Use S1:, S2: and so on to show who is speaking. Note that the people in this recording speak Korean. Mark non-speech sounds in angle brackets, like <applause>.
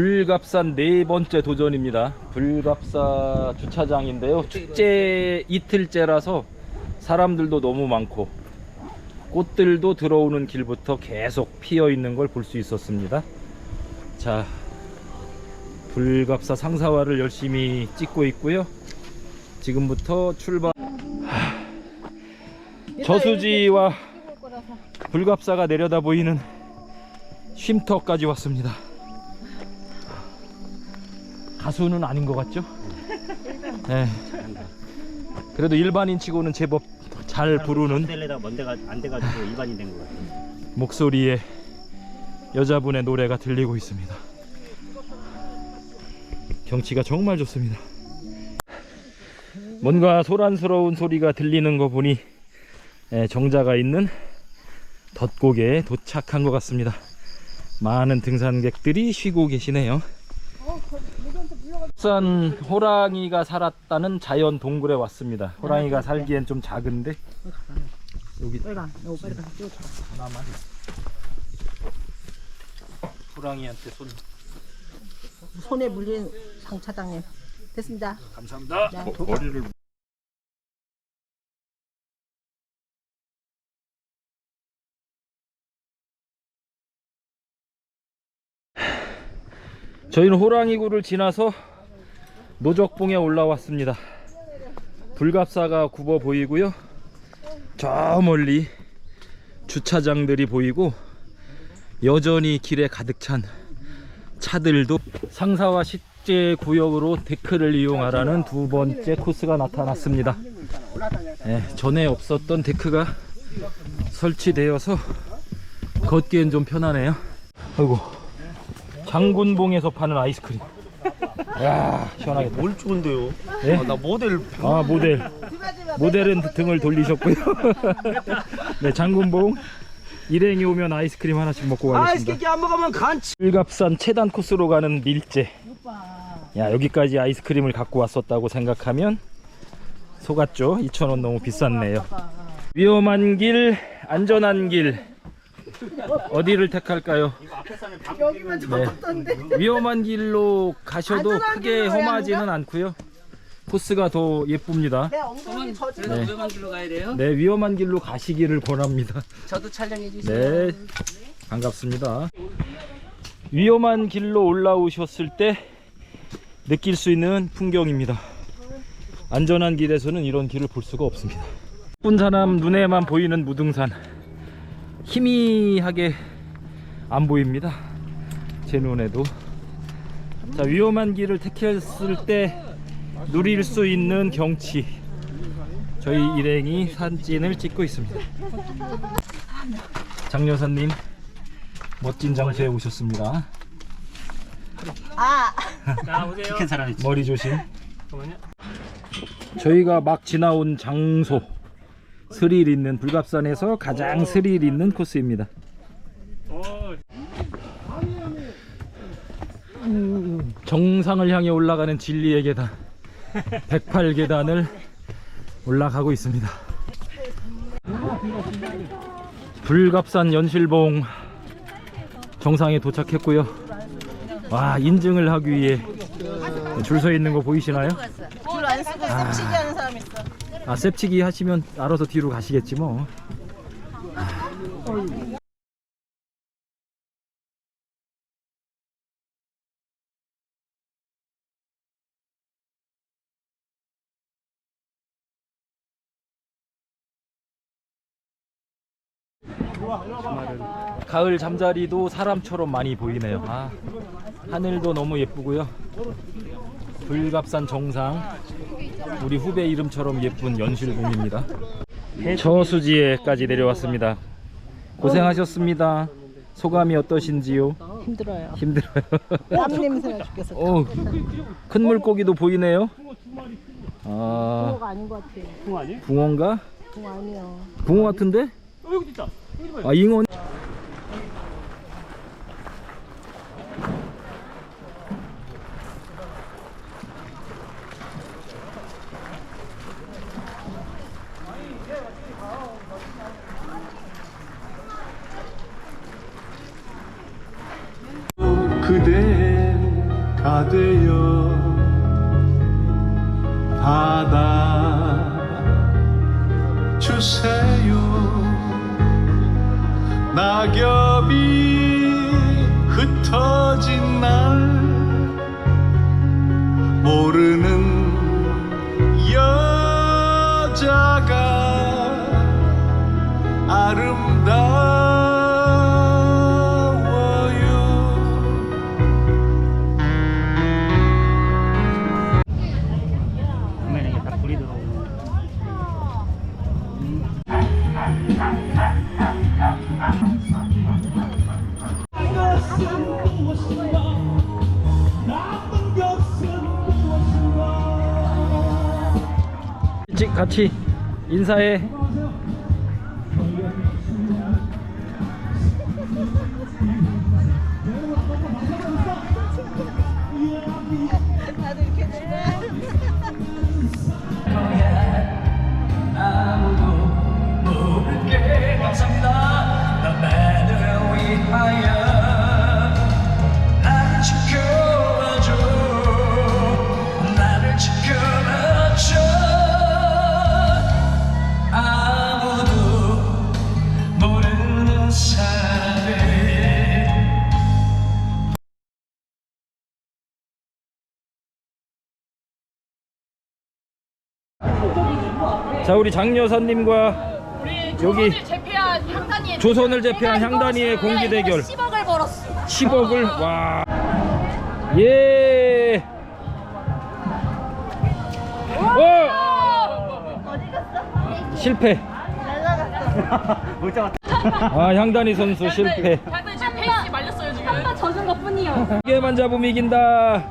S1: 불갑산 네 번째 도전입니다. 불갑사 주차장인데요. 축제 이틀째라서 사람들도 너무 많고 꽃들도 들어오는 길부터 계속 피어 있는 걸 볼 수 있었습니다. 자, 불갑사 상사화를 열심히 찍고 있고요. 지금부터 출발. 하, 저수지와 불갑사가 내려다 보이는 쉼터까지 왔습니다. 가수는 아닌 것 같죠? 네. 그래도 일반인 치고는 제법 잘 부르는
S2: 델레다 먼데가 안 돼가지고 일반인 된것 같아요.
S1: 목소리에 여자분의 노래가 들리고 있습니다. 경치가 정말 좋습니다. 뭔가 소란스러운 소리가 들리는 거 보니 예, 정자가 있는 덧곡에 도착한 것 같습니다. 많은 등산객들이 쉬고 계시네요. 산 호랑이가 살았다는 자연 동굴에 왔습니다. 호랑이가 살기엔 좀 작은데 여기
S3: 가. 찍어줘.
S1: 하나만 호랑이한테 손
S3: 손에 물린 상차장님. 됐습니다.
S1: 감사합니다.
S3: 네.
S1: 머리를 저희는 호랑이굴을 지나서 노적봉에 올라왔습니다. 불갑사가 굽어 보이고요. 저 멀리 주차장들이 보이고 여전히 길에 가득 찬 차들도 상사와 식재 구역으로 데크를 이용하라는 두 번째 코스가 나타났습니다. 예, 전에 없었던 데크가 설치되어서 걷기엔 좀 편하네요. 아이고 장군봉에서 파는 아이스크림. 야 시원하게.
S2: 뭘 좋은데요?
S1: 예?
S2: 아, 나 모델
S1: 아 모델 모델은 등을 돌리셨고요. <laughs> 네 장군봉 일행이 오면 아이스크림 하나씩 먹고 가겠습니다.
S2: 안 먹으면 간치.
S1: 일갑산 체단 코스로 가는 밀제. 야 여기까지 아이스크림을 갖고 왔었다고 생각하면 속았죠. 2,000원 너무 비쌌네요. 위험한 길, 안전한 길 어디를 택할까요?
S3: 여기만
S1: 네. 위험한 길로 가셔도
S3: 안전한
S1: 크게
S3: 길로 가야
S1: 험하지는 않고요. 코스가 더 예쁩니다.
S3: 내 엉덩이 저지.
S1: 네.
S4: 위험한 길로 가야 돼요?
S1: 네, 위험한 길로 가시기를 권합니다.
S4: 저도 촬영해 주세요.
S1: 네, 반갑습니다. 위험한 길로 올라오셨을 때 느낄 수 있는 풍경입니다. 안전한 길에서는 이런 길을 볼 수가 없습니다. 예쁜 사람 눈에만 보이는 무등산. 희미하게 안 보입니다. 제 눈에도. 자, 위험한 길을 택했을 때 누릴 수 있는 경치. 저희 일행이 사진을 찍고 있습니다. 장 여사님 멋진 장소에 오셨습니다.
S3: 아.
S2: 자 오세요. <laughs>
S1: 머리 조심.
S2: 잠깐만요.
S1: 저희가 막 지나온 장소 스릴 있는 불갑산에서 가장 스릴 있는 코스입니다.
S2: 어,
S1: 정상을 향해 올라가는 진리의 계단 108계단을 올라가고 있습니다. 불갑산 연실봉 정상에 도착했고요. 와 인증을 하기 위해 줄 서 있는 거 보이시나요?
S3: 줄 안 쓰고 셉치기 하는 사람 있어.
S1: 아 셉치기 하시면 알아서 뒤로 가시겠지 뭐. 가을 잠자리도 사람처럼 많이 보이네요. 아, 하늘도 너무 예쁘고요. 불갑산 정상 우리 후배 이름처럼 예쁜 연실봉입니다. 저수지에까지 내려왔습니다. 고생하셨습니다. 소감이 어떠신지요?
S3: 힘들어요.
S1: 힘들어요.
S3: 땀 냄새가 죽겠어.
S1: 어, 큰 물고기도 보이네요. 아,
S3: 붕어가 아닌 것 같아.
S2: 공 아니?
S1: 붕어인가?
S3: 붕어 아니야.
S1: 붕어 같은데?
S2: 어 여기 있다. 여기 봐요.
S1: 아, 잉어.
S5: 그대 가 되어 받아 주세요. 낙엽이 흩어진 날 모르는 여자가 아름다워
S1: 같이 인사해. 자 우리 장 여사님과 여기
S6: 조선을 제패한 향단이의
S1: 조선을 제패한 향단이의 공기 대결
S6: 10억을 벌었어.
S1: 10억을 와. 예. 어! 실패. 아 향단이 선수 실패.
S6: 향단이 지금 페이스 말렸어요 지금. 한 번 젖은 것 뿐이요.
S1: 두 개만 잡으면 이긴다.